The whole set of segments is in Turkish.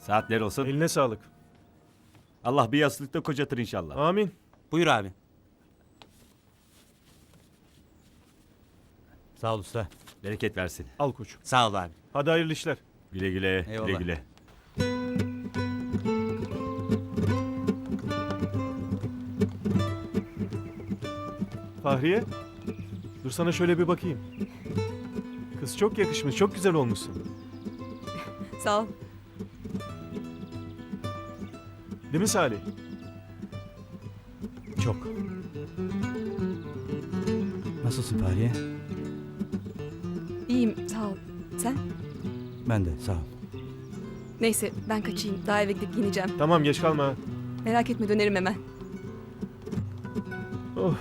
Saatler olsun. Eline sağlık. Allah bir yastıkta kocatır inşallah. Amin. Buyur abi. Sağ ol usta. Bereket versin. Al koç. Sağ ol abi. Hadi hayırlı işler. Güle güle. Eyvallah. Güle güle. Fahriye. Dur sana şöyle bir bakayım. Kız çok yakışmış, çok güzel olmuşsun. Sağ ol. Değil mi Salih? Çok. Nasılsın Fahriye? İyiyim sağ ol. Sen? Ben de sağ ol. Neyse ben kaçayım. Daha eve gidip giyineceğim. Tamam geç kalma. Merak etme dönerim hemen. Oh.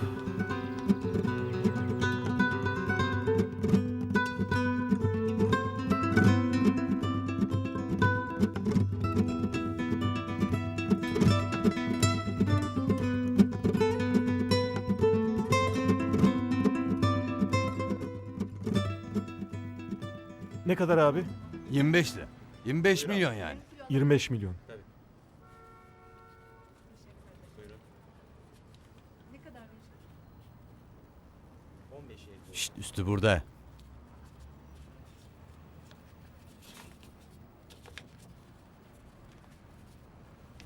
Kadar abi? 25 lira. 25 milyon yani. 25 milyon. Şşt üstü burada.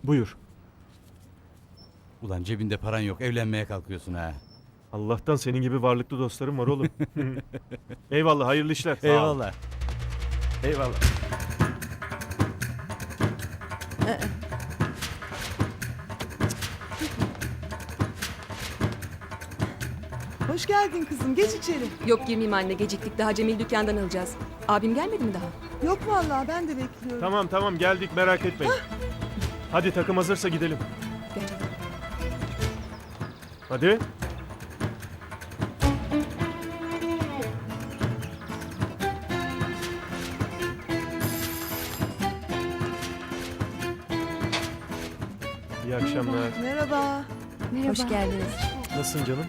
Buyur. Ulan cebinde paran yok evlenmeye kalkıyorsun ha. Allah'tan senin gibi varlıklı dostlarım var oğlum. Eyvallah, hayırlı işler. Eyvallah. Eyvallah. Hoş geldin kızım. Geç içeri. Yok girmeyeyim anne geciktik. Daha Cemil dükkandan alacağız. Abim gelmedi mi daha? Yok vallahi ben de bekliyorum. Tamam tamam geldik merak etmeyin. Hadi takım hazırsa gidelim. Gel. Hadi. İyi akşamlar. Merhaba. Hoş geldiniz. Nasılsın canım?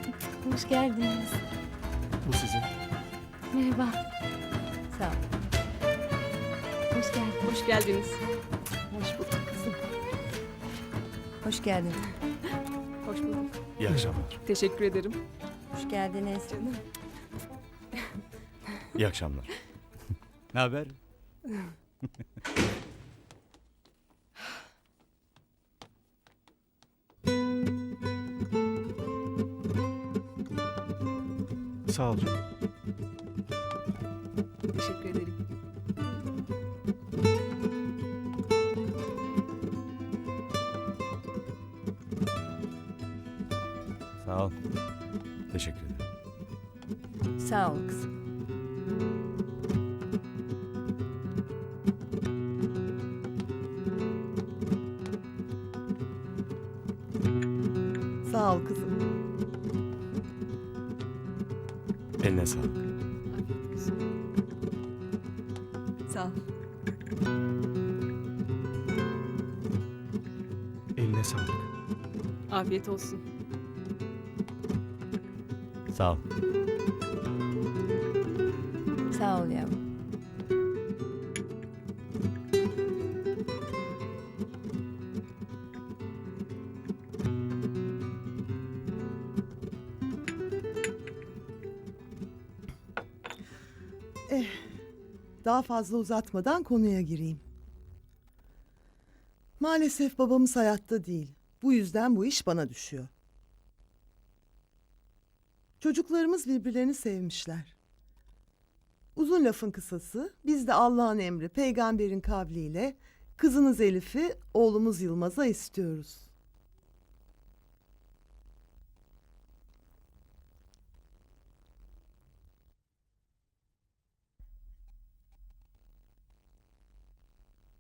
Hoş geldiniz. Bu sizin. Merhaba. Sağ ol. Hoş geldiniz. Hoş geldiniz. Hoş bulduk kızım. Hoş geldiniz. Hoş bulduk. İyi akşamlar. Teşekkür ederim. Hoş geldiniz. Canım. İyi akşamlar. Ne haber? Sağ ol canım. Teşekkür ederim. Sağ ol. Teşekkür ederim. Sağ ol kızım. Sağ ol kızım. Eline sağlık. Sağ ol. Eline sağlık. Afiyet olsun. Sağ ol. Sağ ol yavrum. Daha fazla uzatmadan konuya gireyim. Maalesef babamız hayatta değil. Bu yüzden bu iş bana düşüyor. Çocuklarımız birbirlerini sevmişler. Uzun lafın kısası, biz de Allah'ın emri, peygamberin kavliyle kızınız Elif'i oğlumuz Yılmaz'a istiyoruz.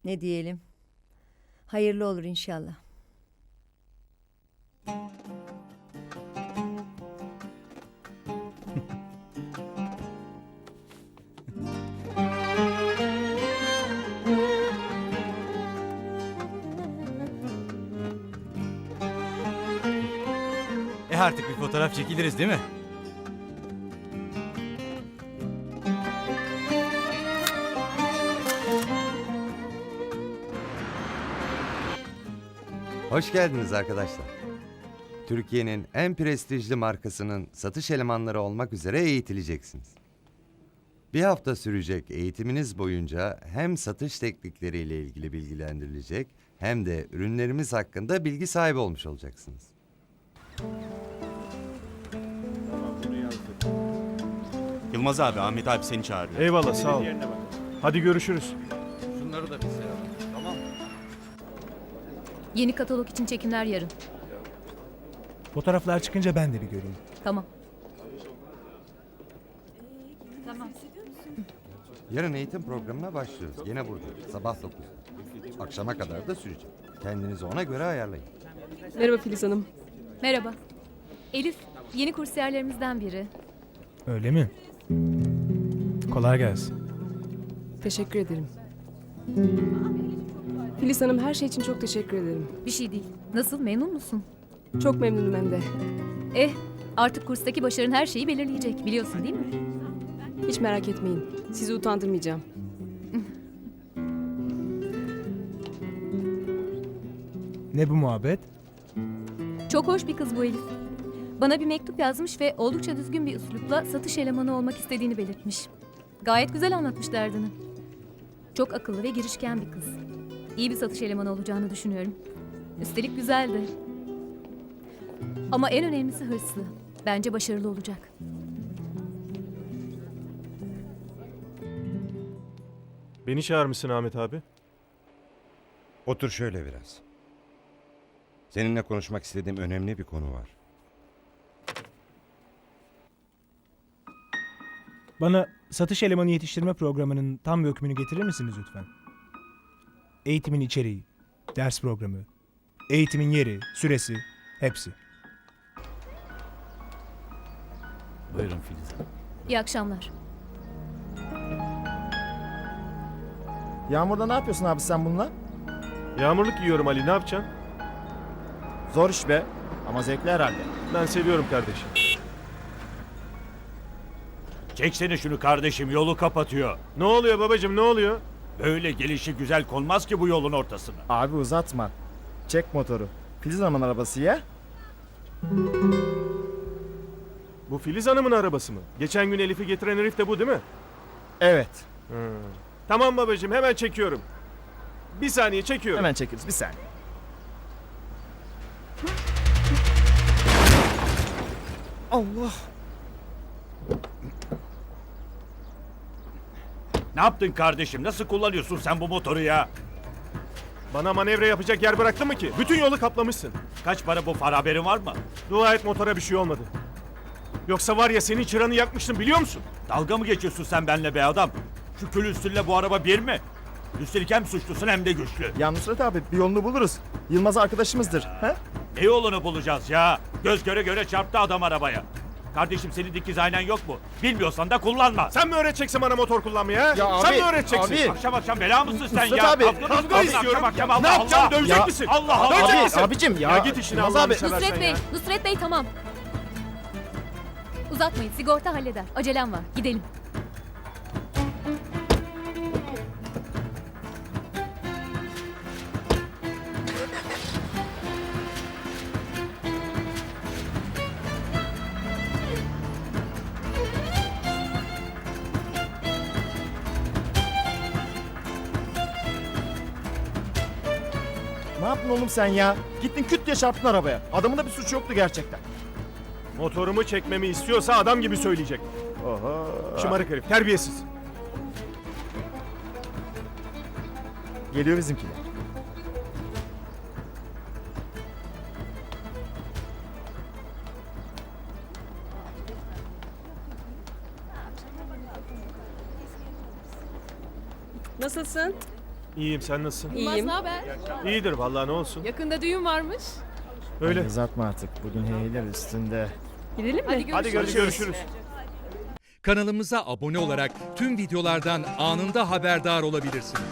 Ne diyelim? Hayırlı olur inşallah. E artık bir fotoğraf çekiliriz değil mi? Hoş geldiniz arkadaşlar. Türkiye'nin en prestijli markasının satış elemanları olmak üzere eğitileceksiniz. Bir hafta sürecek eğitiminiz boyunca hem satış teknikleriyle ilgili bilgilendirilecek hem de ürünlerimiz hakkında bilgi sahibi olmuş olacaksınız. Yılmaz abi, Ahmet abi seni çağırıyor. Eyvallah sağ ol. Hadi görüşürüz. Yeni katalog için çekimler yarın. Fotoğraflar çıkınca ben de bir göreyim. Tamam. Yarın eğitim programına başlıyoruz. Yine burada. Sabah 9'da. Akşama kadar da sürecek. Kendinizi ona göre ayarlayın. Merhaba Filiz Hanım. Merhaba. Elif, yeni kursiyerlerimizden biri. Öyle mi? Kolay gelsin. Teşekkür ederim. Filiz Hanım her şey için çok teşekkür ederim. Bir şey değil. Nasıl, memnun musun? Çok memnunum hem de. Eh, artık kurstaki başarın her şeyi belirleyecek. Biliyorsun değil mi? Hiç merak etmeyin. Sizi utandırmayacağım. Ne bu muhabbet? Çok hoş bir kız bu Elif. Bana bir mektup yazmış ve oldukça düzgün bir üslupla satış elemanı olmak istediğini belirtmiş. Gayet güzel anlatmış derdini. Çok akıllı ve girişken bir kız. İyi bir satış elemanı olacağını düşünüyorum. Üstelik güzel de. Ama en önemlisi hırslı. Bence başarılı olacak. Beni çağırmışsın Ahmet abi. Otur şöyle biraz. Seninle konuşmak istediğim önemli bir konu var. Bana satış elemanı yetiştirme programının tam bir hükmünü getirir misiniz lütfen? Eğitimin içeriği, ders programı, eğitimin yeri, süresi, hepsi. Buyurun Filiz Hanım. İyi akşamlar. Yağmurda ne yapıyorsun abi sen bununla? Yağmurluk yiyorum Ali ne yapacaksın? Zor iş be. Ama zevkli herhalde. Ben seviyorum kardeşim. Çeksene şunu kardeşim yolu kapatıyor. Ne oluyor babacığım ne oluyor? Böyle gelişi güzel konmaz ki bu yolun ortasına. Abi uzatma. Çek motoru. Filiz Hanım'ın arabası ya. Bu Filiz Hanım'ın arabası mı? Geçen gün Elif'i getiren herif de bu değil mi? Evet. Tamam babacığım hemen çekiyorum. Bir saniye çekiyorum. Hemen çekeriz bir saniye. Allah. Ne yaptın kardeşim? Nasıl kullanıyorsun sen bu motoru ya? Bana manevra yapacak yer bıraktın mı ki? Bütün yolu kaplamışsın. Kaç para bu far haberin var mı? Dua et motora bir şey olmadı. Yoksa var ya senin çıranı yakmıştım biliyor musun? Dalga mı geçiyorsun sen benimle be adam? Şu külüstürle bu araba bir mi? Üstelik hem suçlusun hem de güçlü. Ya Nusret abi bir yolunu buluruz. Yılmaz arkadaşımızdır. He? Ne yolunu bulacağız ya? Göz göre göre çarptı adam arabaya. Kardeşim senin dikiz aynen yok mu? Bilmiyorsan da kullanma. Sen mi öğreteceksin bana motor kullanmayı ha? Ya Sen abi, mi öğreteceksin? abi. Akşam akşam bela mısın sen Nusret ya? abi, Kavga istiyorum. akşam akşam? ne Allah yapacaksın? Allah. Dövecek Ya- misin? Allah Allah. Dövecek Abi, misin? abicim ya. Ya git işine Allah'ını abi. seversen Nusret Bey, ya. Nusret Bey tamam. Uzatmayın, sigorta halleder. Acelem var, gidelim. Yaptın oğlum sen ya? Gittin küt diye çarptın arabaya. Adamın da bir suçu yoktu gerçekten. Motorumu çekmemi istiyorsa adam gibi söyleyecek. Oho. Şımarık herif, terbiyesiz. Geliyor bizimkiler. Nasılsın? İyiyim, sen nasılsın? İyiyim. İyidir vallahi ne olsun. Yakında düğün varmış. Öyle. Uzatma artık. Bugün heyler üstünde. Gidelim mi? Hadi görüşürüz. Kanalımıza abone olarak tüm videolardan anında haberdar olabilirsiniz.